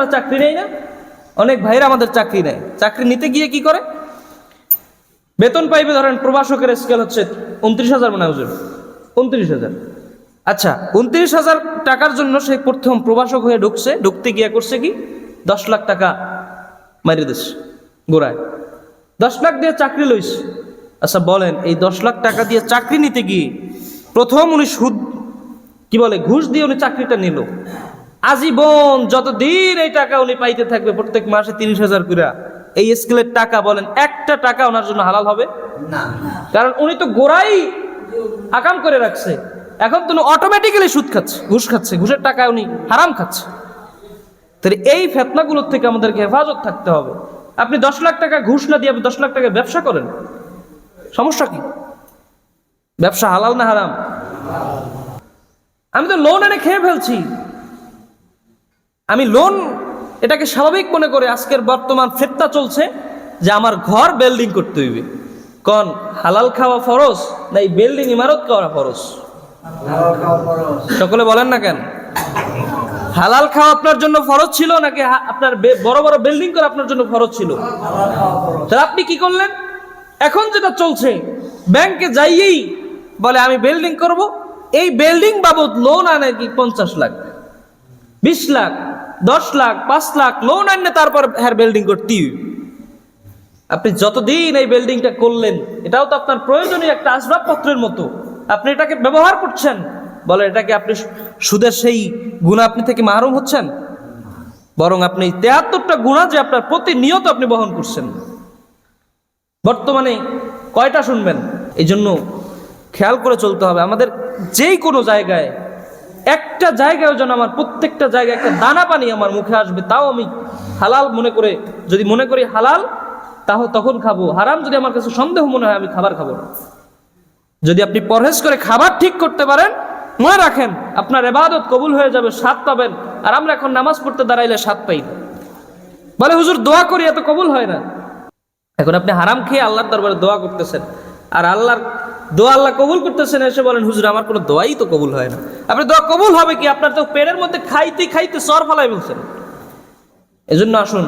আমরা চাকরি নেই না। অনেক ভাইরা আমাদের চাকরি নেয়। চাকরি নিতে গিয়ে কি করে? বেতন পাইবে ধরেন প্রবাসকের স্কেল হচ্ছে উনত্রিশ হাজার মানে হুজুর। উনত্রিশ হাজার। আচ্ছা উনত্রিশ হাজার টাকার জন্য সে প্রথম প্রবাসক হয়ে ঢুকছে। ঢুকতে গিয়ে করছে কি? দশ লাখ টাকা মারি দিস, গোড়ায়। দশ লাখ দিয়ে চাকরি লইস। আচ্ছা বলেন, এই দশ লাখ টাকা দিয়ে চাকরি নিতে গিয়ে প্রথম উনি সুদ কি বলে, ঘুষ দিয়ে উনি চাকরিটা নিল। আজীবন যতদিন এই টাকা উনি পাইতে থাকবে প্রত্যেক মাসে তিরিশ হাজার করে এই স্কেলের টাকা বলেন একটা টাকা ওনার জন্য হালাল হবে? কারণ উনি তো গোড়াই আকাম করে রাখছে। এখন তো অটোমেটিক্যালি সুদ খাচ্ছে ঘুষ খাচ্ছে ঘুষের টাকা উনি হারাম খাচ্ছে। তাহলে এই ফেতনাগুলোর থেকে আমাদেরকে হেফাজত থাকতে হবে। আপনি দশ লাখ টাকা ঘুষ না দিয়ে আপনি দশ লাখ টাকা ব্যবসা করেন সমস্যা কি? ব্যবসা হালাল না হারাম? আমি তো লোন এনে খেয়ে ফেলছি। আমি লোন এটাকে স্বাভাবিক মনে করে আজকের বর্তমান ফেতনা চলছে যে আমার ঘর বিল্ডিং করতে হইবে। কন হালাল খাওয়া ফরজ না এই বিল্ডিং ইমারত করা ফরজ? সকলে বলেন না কেন? হালাল খাওয়া আপনার জন্য ফরজ ছিল নাকি আপনার বড় বড় বিল্ডিং করা আপনার জন্য ফরজ ছিল? তাহলে আপনি কি করলেন? এখন যেটা চলছে ব্যাংকে যাইয়েই বলে আমি বিল্ডিং করব। এই বিল্ডিং বাবদ লোন আনে কি পঞ্চাশ লাখ? বিশ লাখ? দশ লাখ, পাঁচ লাখ লোন আনলে তারপর হ্যাঁ বিল্ডিং করতে আপনি যতদিন এই বিল্ডিংটা করলেন, এটাও তো আপনার প্রয়োজনীয় একটা আসবাবপত্রের মতো। আপনি এটাকে ব্যবহার করছেন বলে এটাকে আপনি সুদের সেই গুণা আপনি থেকে মাহরুম হচ্ছেন? বরং আপনি তেহাত্তরটা গুণা যে আপনার প্রতিনিয়ত আপনি বহন করছেন। বর্তমানে কয়টা শুনবেন? এই জন্য খেয়াল করে চলতে হবে। আমাদের যেই কোনো জায়গায় একটা জায়গায় যেন আমার প্রত্যেকটা জায়গায় একটা দানা পানি আমার মুখে আসবে, তাও আমি হালাল মনে করে, যদি মনে করি হালাল তাও তখন খাব। হারাম যদি আমার কাছে সন্দেহ মনে হয়, আমি খাবার খাব না। যদি আপনি পরহেজ করে খাবার ঠিক করতে পারেন, মনে রাখেন, আপনার এবাদত কবুল হয়ে যাবে, স্বাদ পাবেন। আর আমরা এখন নামাজ পড়তে দাঁড়াইলে স্বাদ পাই না। বলে, হুজুর, দোয়া করি, এত কবুল হয় না। এখন আপনি হারাম খেয়ে আল্লাহর দরবারে দোয়া করতেছেন, আর আল্লাহর দোয়া আল্লাহ কবুল করতেছেন, এসে বলেন, হুজুর, আমার কোনো দোয়াই তো কবুল হয় না। আপনি দোয়া কবুল হবে কি? আপনার তো পেটের মধ্যে খাইতে খাইতে সর ফলাই বলছেন এজন্য আসুন,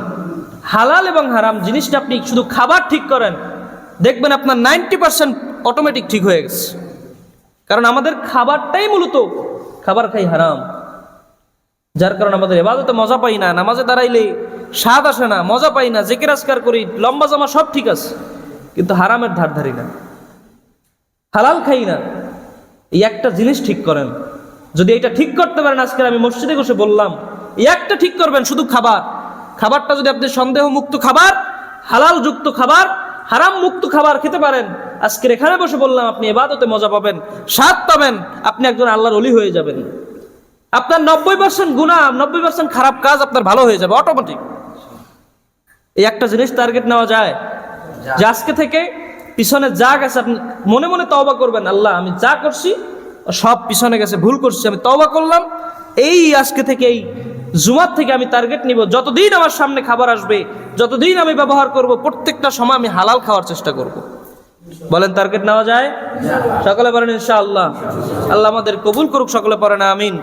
হালাল এবং হারাম জিনিসটা আপনি শুধু খাবার ঠিক করেন, দেখবেন আপনার নাইনটি পার্সেন্ট অটোমেটিক ঠিক হয়ে গেছে। কারণ আমাদের খাবারটাই মূলত খাবার খাই হারাম। যার কারণে আমাদের এবাদতে মজা পাই না, নামাজে দাঁড়াইলে স্বাদ আসে না, মজা পাই না, জেকের আজকার করি, লম্বা জামা সব ঠিক আছে, কিন্তু হারামের ধার ধারি না। হালাল খাই না। এই একটা জিনিস ঠিক করেন। যদি এটা ঠিক করতে পারেন আজকে আমি মসজিদে বসে বললাম এই একটা ঠিক করবেন শুধু খাবার। খাবারটা যদি আপনি সন্দেহ মুক্ত খাবার হালাল যুক্ত খাবার হারাম মুক্ত খাবার খেতে পারেন আজকের এখানে বসে বললাম আপনি এবাদতে মজা পাবেন স্বাদ পাবেন আপনি একজন আল্লাহর অলি হয়ে যাবেন। আপনার নব্বই পার্সেন্ট গুণা নব্বই পার্সেন্ট খারাপ কাজ আপনার ভালো হয়ে যাবে অটোমেটিক এই একটা জিনিস টার্গেট নেওয়া যায়। যে আজকে থেকে পিছনে যা গেছে আপনি মনে মনে তওবা করবেন, আল্লাহ আমি যা করছি, সব পিছনে গেছে, ভুল করছি, আমি তওবা করলাম। এই আজকে থেকে, এই জুমার থেকে আমি টার্গেট নিব। যতদিন আমার সামনে খাবার আসবে, যতদিন আমি ব্যবহার করব, প্রত্যেকটা সময় আমি হালাল খাওয়ার চেষ্টা করব। বলেন টার্গেট নেওয়া যায়? সকলে বলেন, ইনশাআল্লাহ। আল্লাহ আমাদের কবুল করুক, সকলে পড়েন আমিন।